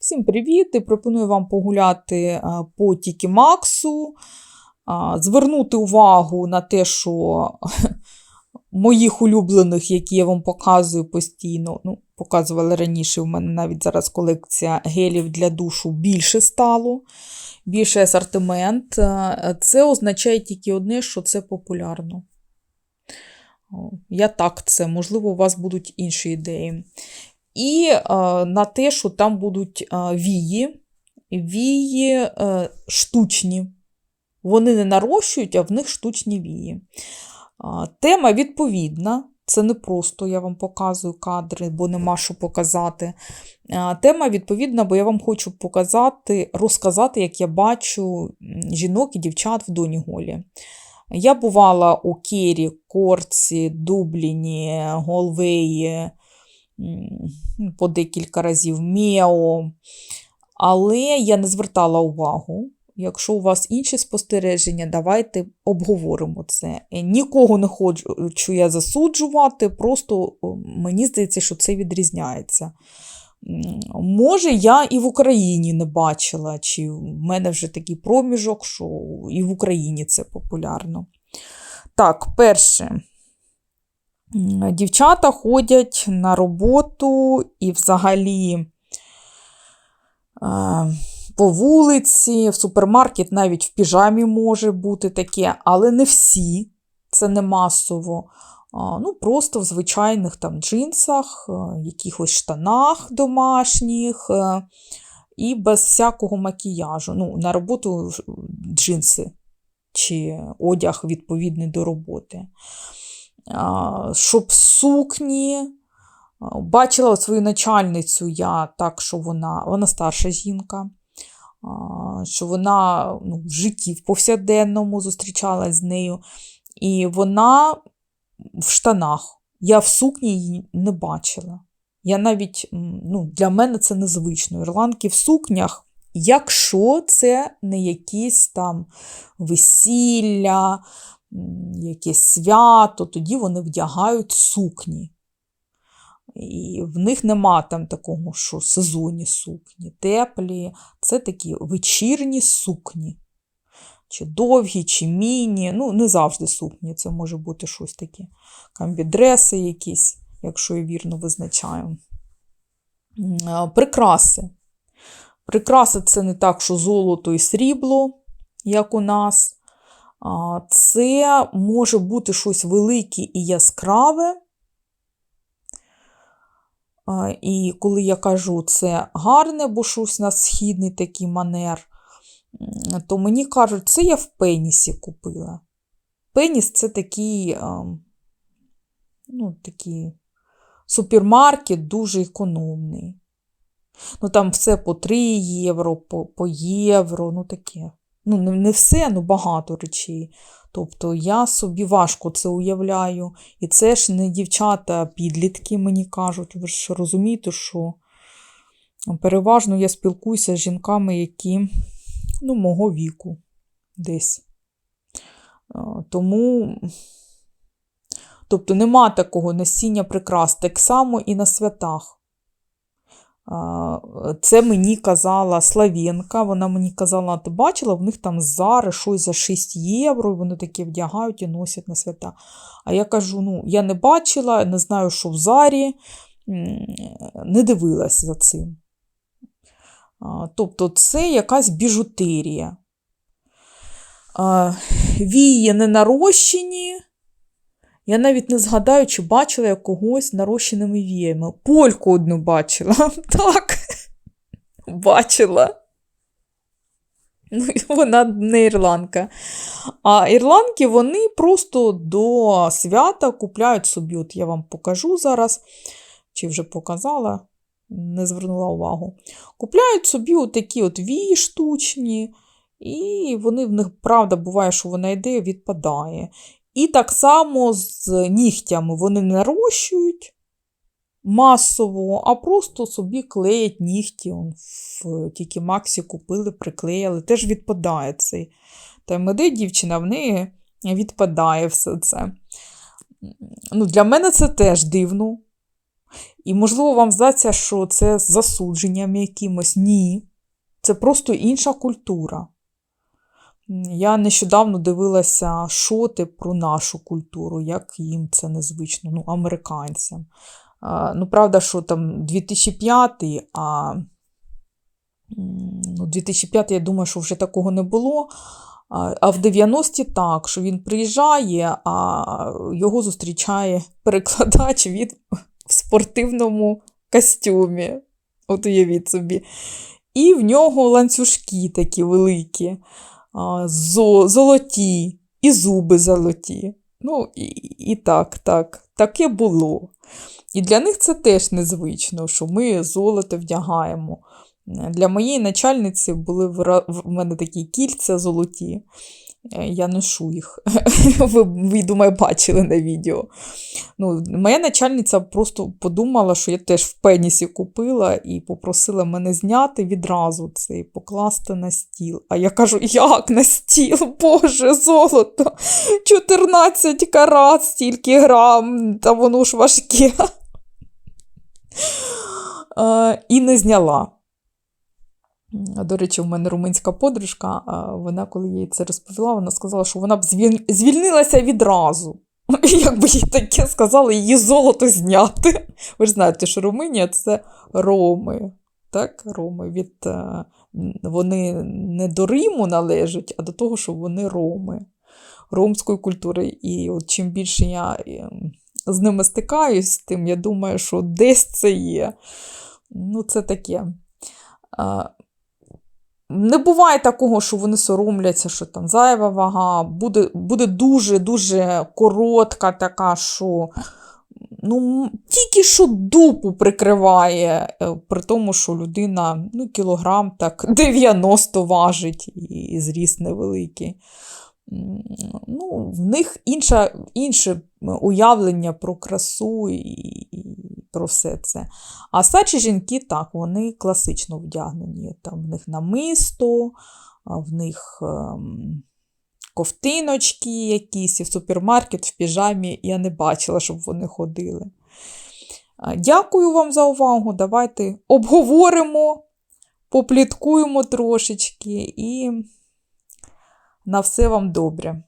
Всім привіт! І пропоную вам погуляти по Тікі Максу, звернути увагу на те, що моїх улюблених, які я вам показую постійно, ну, показувала раніше, в мене навіть зараз колекція гелів для душу більше стало, більший асортимент. Це означає тільки одне, що це популярно. Я так це, можливо, у вас будуть інші ідеї. І е, на те, що там будуть е, вії, вії е, штучні. Вони не нарощують, а в них штучні вії. Тема відповідна. Це не просто я вам показую кадри, бо нема що показати. Тема відповідна, бо я вам хочу показати, розказати, як я бачу жінок і дівчат в Доні Голі. Я бувала у Кері, Корці, Дубліні, Голвеї по декілька разів Мео, але я не звертала увагу. Якщо у вас інші спостереження, давайте обговоримо це. Нікого не хочу я засуджувати, просто мені здається, що це відрізняється. Може, я і в Україні не бачила, чи в мене вже такий проміжок, що і в Україні це популярно. Так, перше. Дівчата ходять на роботу і взагалі по вулиці, в супермаркет навіть в піжамі може бути таке, але не всі, це не масово. Ну, Просто в звичайних там джинсах, якихось штанах домашніх і без всякого макіяжу. Ну, На роботу джинси чи одяг відповідний до роботи щоб сукні. Бачила свою начальницю я так, що вона вона старша жінка, що вона ну, в житті в повсякденному зустрічалась з нею. І вона в штанах. Я в сукні її не бачила. Я навіть, ну, Для мене це незвично. Ірландки в сукнях, якщо це не якісь там весілля, якесь свято, тоді вони вдягають сукні. І в них нема там такого, що сезонні сукні, теплі. Це такі вечірні сукні. Чи довгі, чи міні. Ну, не завжди сукні. Це може бути щось таке. Камбідреси якісь, якщо я вірно визначаю. Прикраси. Прикраси це не так, що золото і срібло, як у нас. Це може бути щось велике і яскраве. І коли я кажу це гарне, бо щось на східний такий манер, то мені кажуть, це я в пенісі купила. Пеніс це такий, ну, такий супермаркет дуже економний. Ну, Там все по 3 євро, по, по євро, ну таке. Ну, не все, ну багато речей. Тобто я собі важко це уявляю. І це ж не дівчата, а підлітки мені кажуть. Ви ж розумієте, що переважно я спілкуюся з жінками, які ну, мого віку десь. Тому, тобто, нема такого насіння прикрас, так само і на святах. Це мені казала Славенка, вона мені казала, ти бачила, в них там зари щось за 6 євро, і вони таке вдягають і носять на свята. А я кажу: ну, я не бачила, не знаю, що в зарі, не дивилась за цим. Тобто, це якась біжутерія. Вії не нарощені. Я навіть не згадаю, чи бачила я когось нарощеними віями. Польку одну бачила. Так, бачила. Ну, Вона не ірландка. А ірландки вони просто до свята купляють собі, от я вам покажу зараз, чи вже показала, не звернула увагу. Купляють собі такі от вії штучні, і вони в них, правда, буває, що вона йде відпадає. І так само з нігтями вони не нарощують масово, а просто собі клеять нігті. В тільки Максі купили, приклеїли, теж відпадає цей. Та й меде дівчина в неї відпадає все це. Ну, Для мене це теж дивно. І, можливо, вам здається, що це з засудженням якимось. Ні. Це просто інша культура. Я нещодавно дивилася шоти про нашу культуру, як їм це незвично, ну, американцям. Ну, правда, що там 2005, а ну, 2005, я думаю, що вже такого не було. А в 90-ті так, що він приїжджає, а його зустрічає перекладач від в спортивному костюмі. От уявіть собі. І в нього ланцюжки такі великі, золоті, і зуби золоті. Ну, і, і так, так, таке було. І для них це теж незвично, що ми золото вдягаємо. Для моєї начальниці були в мене такі кільця золоті. Е, Я ношу їх. Ви, ви, думаю, бачили на відео. Ну, моя начальниця просто подумала, що я теж в пенісі купила і попросила мене зняти відразу це і покласти на стіл. А я кажу, як на стіл? Боже, золото! 14 карат, стільки грам, та воно ж важке. Е, І не зняла. До речі, у мене румунська подружка, вона, коли їй це розповіла, вона сказала, що вона б звільнилася відразу. Якби їй таке сказали, її золото зняти. Ви ж знаєте, що Румунія це роми. Так, роми від, е, вони не до Риму належать, а до того, що вони роми, ромської культури. І от чим більше я ем, з ними стикаюсь, тим я думаю, що десь це є. Ну, це таке. Не буває такого, що вони соромляться, що там зайва вага, буде, буде дуже-дуже коротка така, що ну, тільки що дупу прикриває, е, при тому, що людина ну, кілограм так 90 важить і, зріст невеликий. Ну, в них інша, інше уявлення про красу і, і про все це. А старші жінки, так, вони класично вдягнені. Там в них намисто, в них ем, ковтиночки якісь, і в супермаркет в піжамі я не бачила, щоб вони ходили. Дякую вам за увагу. Давайте обговоримо, попліткуємо трошечки і на все вам добре.